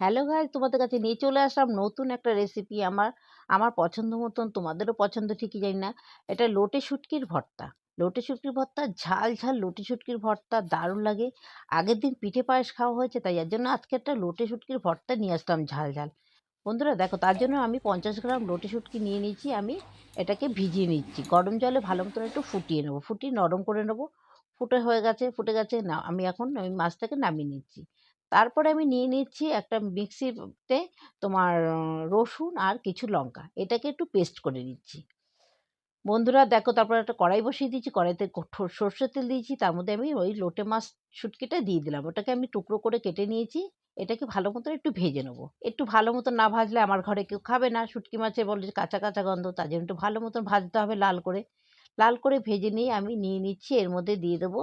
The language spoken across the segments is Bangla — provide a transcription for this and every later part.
হ্যালো ভাই তোমাদের কাছে নিয়ে চলে আসলাম নতুন একটা রেসিপি আমার আমার পছন্দ মতন, তোমাদেরও পছন্দ, ঠিকই জানি না। এটা লোটে শুটকির ভর্তা। লোটে শুটকির ভর্তা, ঝাল ঝাল লোটে শুটকির ভর্তা, দারুণ লাগে। আগের দিন পিঠে পায়েস খাওয়া হয়েছে, তাই এর জন্য আজকে একটা লোটে শুটকির ভর্তা নিয়ে আসলাম ঝাল ঝাল। বন্ধুরা, দেখো তার জন্য আমি পঞ্চাশ গ্রাম লোটে শুটকি নিয়ে নিয়েছি, আমি এটাকে ভিজিয়ে নিচ্ছি। গরম জলে ভালো মতন একটু ফুটিয়ে নেব, ফুটিয়ে নরম করে নেব। ফুটে হয়ে গেছে, ফুটে গেছে, না, আমি এখন ওই মাছটাকে নামিয়ে নিচ্ছি। তারপরে আমি নিয়ে নিচ্ছি একটা মিক্সিতে তোমার রসুন আর কিছু লঙ্কা। এটাকে একটু পেস্ট করে নিচ্ছি। বন্ধুরা দেখো তারপর একটা কড়াই বসিয়ে দিয়েছি, কড়াইতে সর্ষের তেল দিয়েছি, তার মধ্যে আমি ওই লোটে মাছ শুটকিটা দিয়ে দিলাম। ওটাকে আমি টুকরো করে কেটে নিয়েছি, এটাকে ভালো মতো একটু ভেজে নেব। একটু ভালো মতো না ভাজলে আমার ঘরে কেউ খাবে না, শুটকি মাছে বলে কাঁচা কাঁচা গন্ধ, তার জন্য একটু ভালো মতন ভাজতে হবে লাল করে। লাল করে ভেজে নিয়ে আমি নিয়ে নিচ্ছি, এর মধ্যে দিয়ে দেবো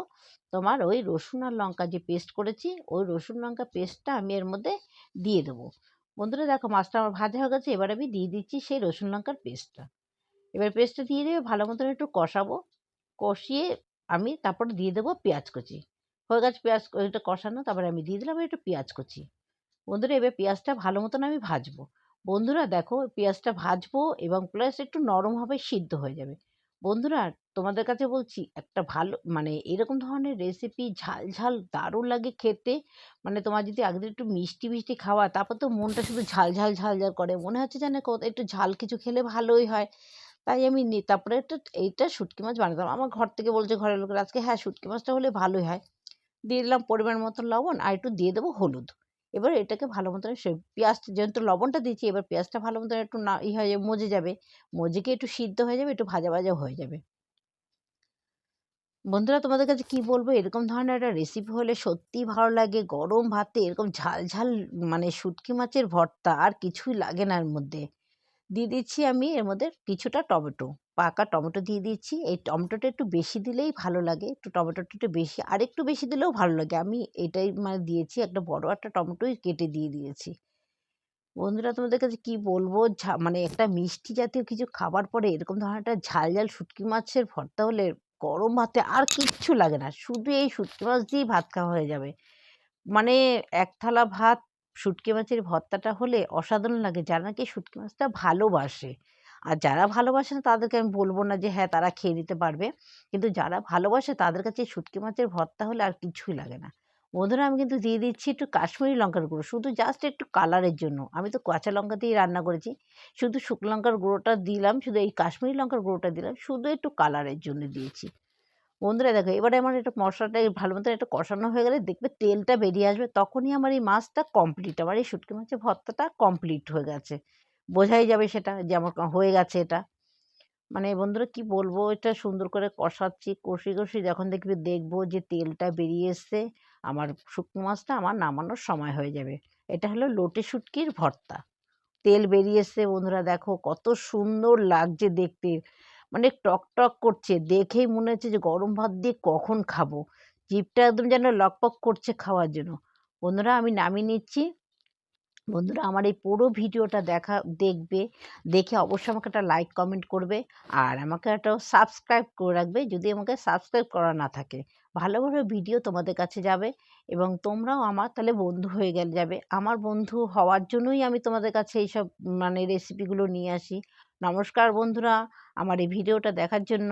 তোমার ওই রসুন আর লঙ্কা যে পেস্ট করেছি, ওই রসুন লঙ্কা পেস্টটা আমি এর মধ্যে দিয়ে দেবো। বন্ধুরা দেখো মাছটা আমার ভাজা হয়ে গেছে, এবার আমি দিয়ে দিচ্ছি সেই রসুন লঙ্কার পেস্টটা এবার পেস্টটা দিয়ে দেবে ভালো মতন একটু কষাবো, কষিয়ে আমি তারপর দিয়ে দেবো পেঁয়াজ কুচি। হয়ে গেছে পেঁয়াজ এটা কষানো, তারপরে আমি দিয়ে দিলাম একটু পেঁয়াজ কুচি। বন্ধুরা এবার পেঁয়াজটা ভালো মতন আমি ভাজবো। বন্ধুরা দেখো পেঁয়াজটা ভাজবো এবং প্লাস একটু নরমভাবে সিদ্ধ হয়ে যাবে। বন্ধুরা, তোমাদের কাছে বলছি, একটা ভালো মানে এরকম ধরনের রেসিপি ঝাল ঝাল দারুণ লাগে খেতে। মানে তোমার যদি আগের একটু মিষ্টি মিষ্টি খাওয়া, তারপর তো মনটা শুধু ঝাল ঝাল ঝাল ঝাল করে। মনে হচ্ছে কত- একটু ঝাল কিছু খেলে ভালোই হয়। তাই আমি তারপরে একটা, এইটা শুটকি মাছ বানাতাম। আমার ঘর থেকে বলছে ঘরের লোকের আজকে হ্যাঁ শুটকি মাছটা হলে ভালোই হয়। দিয়ে দিলাম পরিমাণ মতো লবণ আর একটু দিয়ে দেবো হলুদ। এবার এটাকে ভালো মতো পেঁয়াজ যেহেতু লবণটা দিচ্ছি, এবার পেঁয়াজটা ভালো মতো একটু না ই হয়ে যাবে মজে যাবে। মজে গিয়ে একটু সিদ্ধ হয়ে যাবে, একটু ভাজা ভাজা হয়ে যাবে। বন্ধুরা, তোমাদের কাছে কি বলব? এরকম ধরনের একটা রেসিপি হলে সত্যি ভালো লাগে। গরম ভাতে এরকম ঝাল ঝাল মানে শুটকি মাছের ভর্তা আর কিছুই লাগে না এর মধ্যে। দিয়ে দিচ্ছি আমি এর মধ্যে কিছুটা টমেটো, পাকা টমেটো দিয়ে দিচ্ছি। এই টমেটোটা একটু বেশি দিলেই ভালো লাগে। একটু টমেটোটা একটু বেশি আর একটু বেশি দিলেও ভালো লাগে। আমি এটাই মানে দিয়েছি, একটা বড় একটা টমেটোই কেটে দিয়ে দিয়েছি। বন্ধুরা, তোমাদের কাছে কি বলব? মানে একটা মিষ্টি জাতীয় কিছু খাবার পরে এরকম ধরনের একটা ঝাল ঝাল শুটকি মাছের ভর্তা হলে গরম ভাতে আর কিচ্ছু লাগে না। শুধু এই শুটকি মাছ দিয়েই ভাত খাওয়া হয়ে যাবে। মানে এক থালা ভাত শুটকি মাছের ভর্তাটা হলে অসাধারণ লাগে। যারা নাকি শুটকি মাছটা ভালোবাসে। আর যারা ভালোবাসে না, তাদেরকে আমি বলব না যে হ্যাঁ তারা খেয়ে নিতে পারবে। কিন্তু যারা ভালোবাসে, তাদের কাছে শুটকি মাছের ভর্তা হলে আর কিছুই লাগে না। বন্ধুরা, আমি কিন্তু দিয়ে দিচ্ছি একটু কাশ্মীরি লঙ্কার গুঁড়ো। শুধু জাস্ট একটু কালারের জন্য। আমি তো কাঁচা লঙ্কা দিয়ে রান্না করেছি। শুধু শুকনো লঙ্কার গুঁড়োটা দিলাম, শুধু এই কাশ্মীরি লঙ্কার গুঁড়োটা দিলাম। শুধু একটু কালারের জন্য দিয়েছি। বন্ধুরা দেখো, এবারে আমার এটা মশলাটা ভালো মতো একটু কষানো হয়ে গেলে দেখবে তেলটা বেরিয়ে আসবে, তখনই আমার এই মাছটা কমপ্লিট আমার এই শুটকি মাছের ভর্তাটা কমপ্লিট হয়ে গেছে। বোঝাই যাবে সেটা যে আমার হয়ে গেছে এটা। মানে বন্ধুরা কি বলব, এটা সুন্দর করে কষাচ্ছি, কষি কষি যখন দেখবে দেখব যে তেলটা বেরিয়ে এসছে, আমার শুকনো মাছটা আমার নামানোর সময় হয়ে যাবে। এটা হলো লোটে শুটকির ভর্তা। তেল বেরিয়ে এসছে বন্ধুরা দেখো, কত সুন্দর লাগছে দেখতে। মানে টক টক করছে। দেখেই মনে হচ্ছে যে গরম ভাত দিয়ে কখন খাব? জিভটা একদম যেন লকপক করছে খাওয়ার জন্য। বন্ধুরা, আমি নামিয়ে নিচ্ছি। বন্ধুরা, আমার এই পুরো ভিডিওটা দেখা, দেখবে, দেখে অবশ্যই আমাকে একটা লাইক কমেন্ট করবে আর আমাকে একটা সাবস্ক্রাইব করে রাখবে যদি আমাকে সাবস্ক্রাইব করা না থাকে। ভালো ভালো ভিডিও তোমাদের কাছে যাবে এবং তোমরাও আমার তাহলে বন্ধু হয়ে গেলে যাবে। আমার বন্ধু হওয়ার জন্যই আমি তোমাদের কাছে এইসব মানে রেসিপিগুলো নিয়ে আসি। নমস্কার বন্ধুরা আমার এই ভিডিওটা দেখার জন্য